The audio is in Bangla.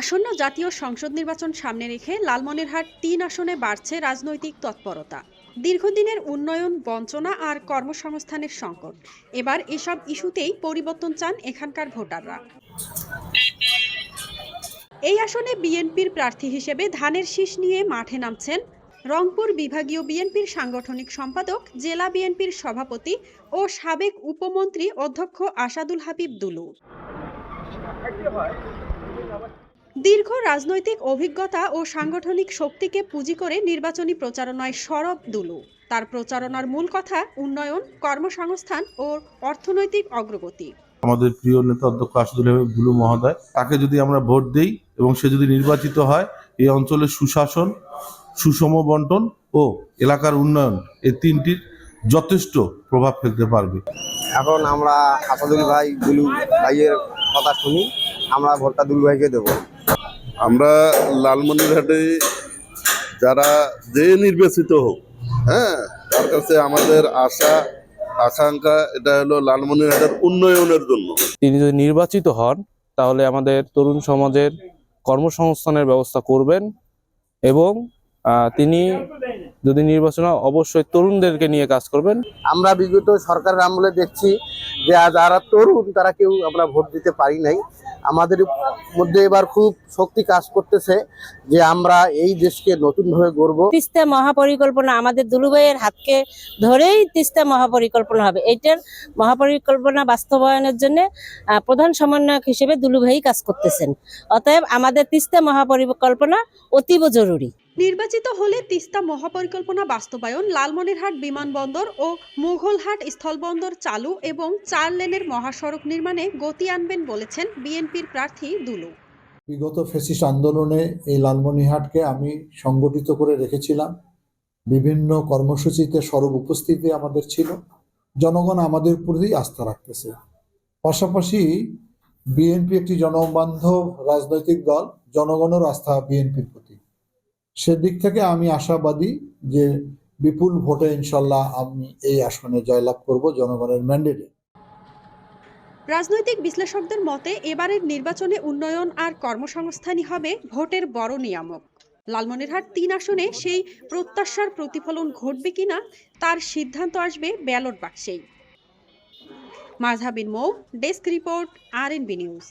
আসন্ন জাতীয় সংসদ নির্বাচন সামনে রেখে লালমনিরহাট তিন আসনে বাড়ছে রাজনৈতিক তৎপরতা। দীর্ঘদিনের উন্নয়ন, বঞ্চনা আর কর্মসংস্থানের সংকট। এবার এসব ইস্যুতেই পরিবর্তন চান এখানকার ভোটাররা। এই আসনে বিএনপির প্রার্থী হিসেবে ধানের শীষ নিয়ে মাঠে নামছেন রংপুর বিভাগীয় বিএনপির সাংগঠনিক সম্পাদক, জেলা বিএনপির সভাপতি ও সাবেক উপমন্ত্রী অধ্যক্ষ আসাদুল হাবিব দুলু। দীর্ঘ রাজনৈতিক অভিজ্ঞতা ও সাংগঠনিক শক্তিকে পুঁজি করে নির্বাচনী প্রচারণায় সরব দুলু। তার প্রচারণার মূল কথা উন্নয়ন কর্মসংস্থান ও অর্থনৈতিক অগ্রগতি। আমাদের প্রিয় নেতা অধ্যক্ষ আসাদুল বুলু মহোদয় তাকে যদি আমরা ভোট দেই এবং সে যদি নির্বাচিত হয় এই অঞ্চলের সুশাসন সুষম বন্টন ও এলাকার উন্নয়ন এই তিনটির যথেষ্ট প্রভাব ফেলতে পারবে। এখন আমরা আসাদুল ভাই দুলু ভাইয়ের কথা শুনি আমরা ভোটটা দুলু ভাইকে দেবো। আমরা লালমনিরহাটে যারা যে নির্বাচিত হোক হ্যাঁ তার কাছে আমাদের আশা, আকাঙ্ক্ষা, এটা হলো লালমনিরহাটের উন্নয়নের জন্য। তিনি যদি নির্বাচিত হন, তাহলে আমাদের তরুণ সমাজের কর্মসংস্থানের ব্যবস্থা করবেন এবং তিনি যদি নির্বাচন হয়, অবশ্যই তরুণদেরকে নিয়ে কাজ করবেন। আমরা বিগত সরকারের আমলে দেখছি যে আজ যারা তরুণ তারা কেউ আমরা ভোট দিতে পারি নাই। আমাদের মধ্যে এবার খুব শক্তি কাজ করতেছে যে আমরা এই দেশকে নতুনভাবে গড়ব। তিস্তা মহাপরিকল্পনা আমাদের দুলুভাইয়ের হাতকে ধরেই তিস্তা মহাপরিকল্পনা হবে। এইটার মহাপরিকল্পনা বাস্তবায়নের জন্য আহ, প্রধান সমন্বয়ক হিসেবে দুলুভাই কাজ করতেছেন। অতএব আমাদের তিস্তা মহাপরিকল্পনা অতীব জরুরি। নির্বাচিত হলে তিস্তা মহাপরিকল্পনা বাস্তবায়ন, লালমনিরহাট বিমানবন্দর ও মুঘলহাট স্থলবন্দর চালু এবং চার লেনের মহাসড়ক নির্মাণে গতি আনবেন বলেছেন বিএনপির প্রার্থী দুলু। বিগত ফেসিস আন্দোলনে এই লালমনিরহাটকে আমি সংগঠিত করে রেখেছিলাম। বিভিন্ন কর্মসূচিতে সরব উপস্থিতি আমাদের ছিল। জনগণ আমাদের প্রতি আস্থা রাখতেছে। পাশাপাশি বিএনপি একটি জনবান্ধব রাজনৈতিক দল, জনগণের আস্থা বিএনপির প্রতি। সেদিক থেকে আমি আশাবাদী যে বিপুল ভোটে ইনশাল্লাহ আমি এই আসনে জয়লাভ করব জনগণের ম্যান্ডেটে রাজনৈতিক বিশ্লেষকদের মতে, এবারের নির্বাচনে উন্নয়ন আর কর্মসংস্থানই হবে ভোটের বড় নিয়ামক। লালমনিরহাট তিন আসনে সেই প্রত্যাশার প্রতিফলন ঘটবে কিনা, তার সিদ্ধান্ত আসবে ব্যালট বাক্সেই। মাঝহাবিন মৌ, desk report, R N B news.